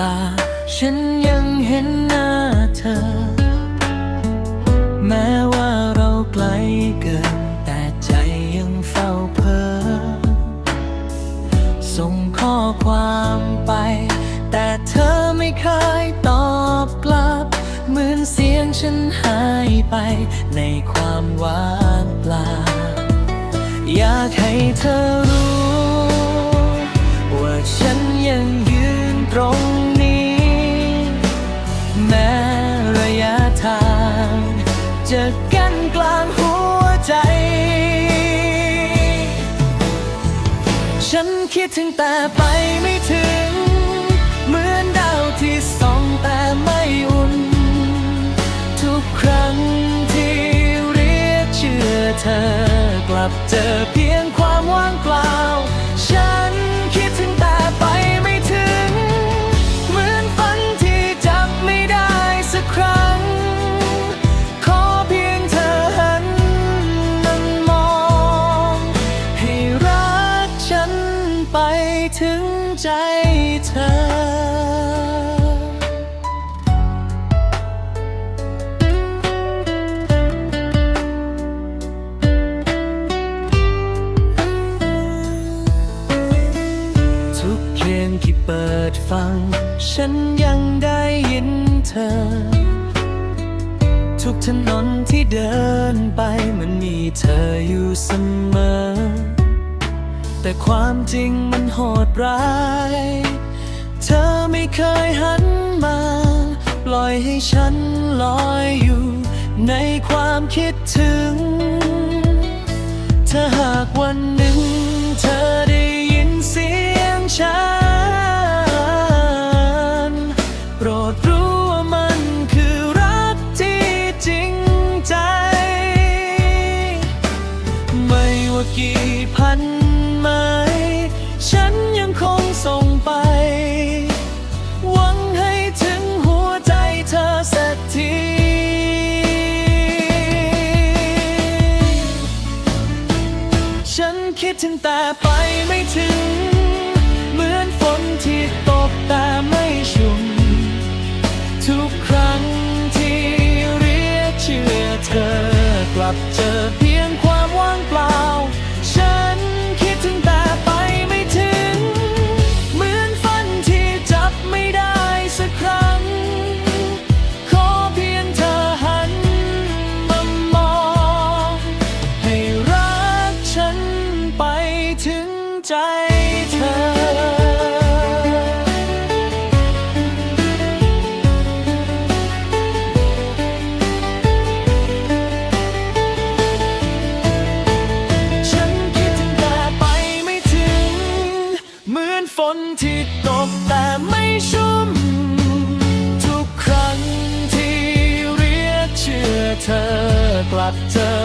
ตา ฉันยังเห็นหน้าเธอ แม้ว่าเราไกลเกิน แต่ใจยังเฝ้าเพ้อ ส่งข้อความไป แต่เธอไม่เคยตอบกลับ เหมือนเสียงฉันหายไป ในความว่างเปล่า อยากให้เธอ จะกั้นกลางหัวใจ ฉันคิดถึงแต่ไปไม่ถึง เหมือนดาวที่ส่องแต่ไม่อุ่น ทุกครั้งที่เรียกชื่อเธอกลับเจอเพียงความว่างเปล่า ฟัง ฉันยังได้ยินเธอ ทุกถนนที่เดินไปมันมีเธออยู่เสมอ แต่ความจริงมันโหดร้าย เธอไม่เคยหันมา ปล่อยให้ฉันลอยอยู่ ในความคิดถึง ถ้าหากวัน ถึงแต่ไปไม่ถึง เหมือนฝนที่ตกแต่ไม่ชุ่ม ทุกครั้งที่เรียกชื่อเธอกลับเจอเพียงากเธอ